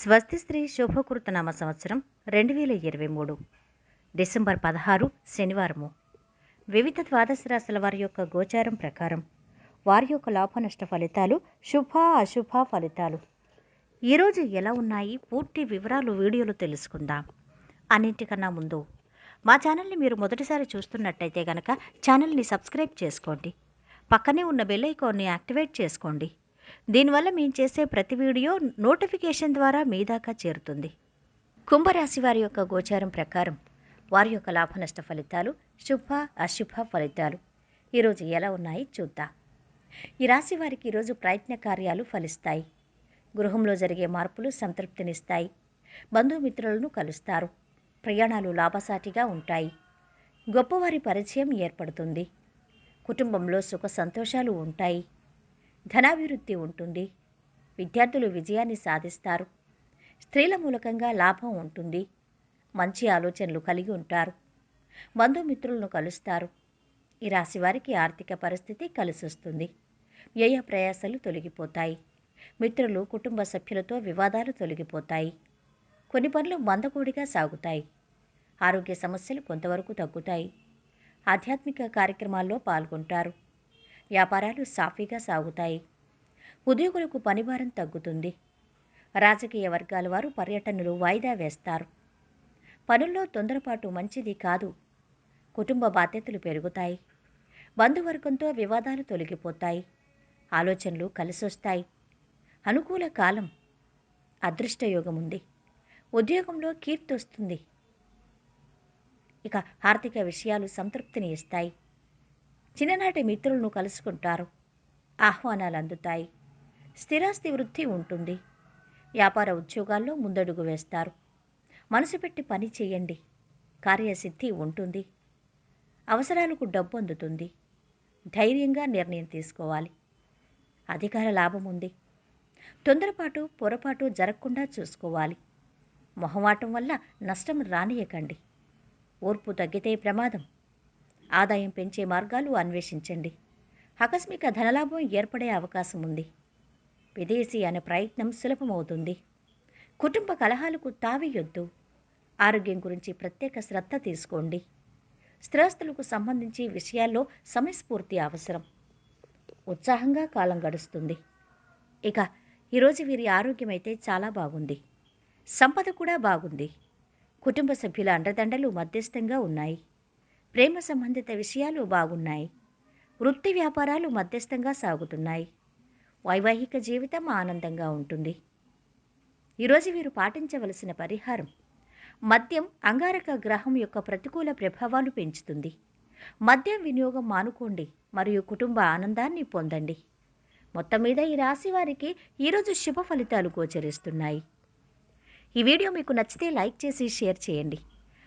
స్వస్తి స్త్రీ శుభకృత నామ సంవత్సరం రెండు వేల ఇరవై మూడు డిసెంబర్ పదహారు శనివారము. వివిధ ద్వాదశ రాశుల వారి యొక్క గోచారం ప్రకారం వారి యొక్క లాభ నష్ట ఫలితాలు శుభ అశుభ ఫలితాలు. ఈరోజు ఎలా ఉన్నాయి? పూర్తి వివరాలు వీడియోలో తెలుసుకుందాం. అన్నింటికన్నా ముందు మా ఛానల్ని మీరు మొదటిసారి చూస్తున్నట్టయితే గనక ఛానల్ని సబ్స్క్రైబ్ చేసుకోండి. పక్కనే ఉన్న బెల్ ఐకాన్ని యాక్టివేట్ చేసుకోండి. దీనివల్ల మేము చేసే ప్రతి వీడియో నోటిఫికేషన్ ద్వారా మీ దాకా చేరుతుంది. కుంభరాశి వారి యొక్క గోచారం ప్రకారం వారి యొక్క లాభ నష్ట ఫలితాలు శుభ అశుభ ఫలితాలు. ఈరోజు ఎలా ఉన్నాయి చూద్దాం. ఈ రాశి వారికి ఈరోజు ప్రయత్న కార్యాలు ఫలిస్తాయి. గృహంలో జరిగే మార్పులు సంతృప్తినిస్తాయి. బంధుమిత్రులను కలుస్తారు. ప్రయాణాలు లాభసాటిగా ఉంటాయి. గొప్పవారి పరిచయం ఏర్పడుతుంది. కుటుంబంలో సుఖ సంతోషాలు ఉంటాయి. ధనాభివృద్ధి ఉంటుంది. విద్యార్థులు విజయాన్ని సాధిస్తారు. స్త్రీల మూలకంగా లాభం ఉంటుంది. మంచి ఆలోచనలు కలిగి ఉంటారు. బంధుమిత్రులను కలుస్తారు. ఈ రాశివారికి ఆర్థిక పరిస్థితి కలిసొస్తుంది. వ్యయ ప్రయాసాలు తొలగిపోతాయి. మిత్రులు కుటుంబ సభ్యులతో వివాదాలు తొలగిపోతాయి. కొన్ని పనులు మందకూడిగా సాగుతాయి. ఆరోగ్య సమస్యలు కొంతవరకు తగ్గుతాయి. ఆధ్యాత్మిక కార్యక్రమాల్లో పాల్గొంటారు. వ్యాపారాలు సాఫీగా సాగుతాయి. ఉద్యోగులకు పనిభారం తగ్గుతుంది. రాజకీయ వర్గాల వారు పర్యటనలు వాయిదా వేస్తారు. పనుల్లో తొందరపాటు మంచిది కాదు. కుటుంబ బాధ్యతలు పెరుగుతాయి. బంధువర్గంతో వివాదాలు తొలగిపోతాయి. ఆలోచనలు కలిసొస్తాయి. అనుకూల కాలం అదృష్టయోగం ఉంది. ఉద్యోగంలో కీర్తి వస్తుంది ఇక ఆర్థిక విషయాలు సంతృప్తిని ఇస్తాయి. చిన్ననాటి మిత్రులను కలుసుకుంటారు. ఆహ్వానాలు అందుతాయి. స్థిరాస్తి వృద్ధి ఉంటుంది. వ్యాపార ఉద్యోగాల్లో ముందడుగు వేస్తారు. మనసు పెట్టి పని చేయండి. కార్యసిద్ధి ఉంటుంది. అవసరాలకు డబ్బు అందుతుంది. ధైర్యంగా నిర్ణయం తీసుకోవాలి. అధికార లాభం ఉంది. తొందరపాటు పొరపాటు జరగకుండా చూసుకోవాలి. మొహమాటం వల్ల నష్టం రానియకండి. ఓర్పు తగ్గితే ప్రమాదం. ఆదాయం పెంచే మార్గాలు అన్వేషించండి. ఆకస్మిక ధనలాభం ఏర్పడే అవకాశం ఉంది. విదేశీ అనే ప్రయత్నం సులభమవుతుంది. కుటుంబ కలహాలకు తావియొద్దు ఆరోగ్యం గురించి ప్రత్యేక శ్రద్ధ తీసుకోండి. స్థిరాస్తులకు సంబంధించి విషయాల్లో సమయస్ఫూర్తి అవసరం. ఉత్సాహంగా కాలం గడుస్తుంది. ఇక ఈరోజు వీరి ఆరోగ్యం అయితే చాలా బాగుంది. సంపద కూడా బాగుంది. కుటుంబ సభ్యుల అండదండలు మధ్యస్థంగా ఉన్నాయి. ప్రేమ సంబంధిత విషయాలు బాగున్నాయి. వృత్తి వ్యాపారాలు మధ్యస్థంగా సాగుతున్నాయి. వైవాహిక జీవితం ఆనందంగా ఉంటుంది. ఈరోజు వీరు పాటించవలసిన పరిహారం మద్యం అంగారక గ్రహం యొక్క ప్రతికూల ప్రభావాలు పెంచుతుంది. మద్యం వినియోగం మానుకోండి మరియు కుటుంబ ఆనందాన్ని పొందండి. మొత్తం మీద ఈ రాశి వారికి ఈరోజు శుభ ఫలితాలు గోచరిస్తున్నాయి. ఈ వీడియో మీకు నచ్చితే లైక్ చేసి షేర్ చేయండి.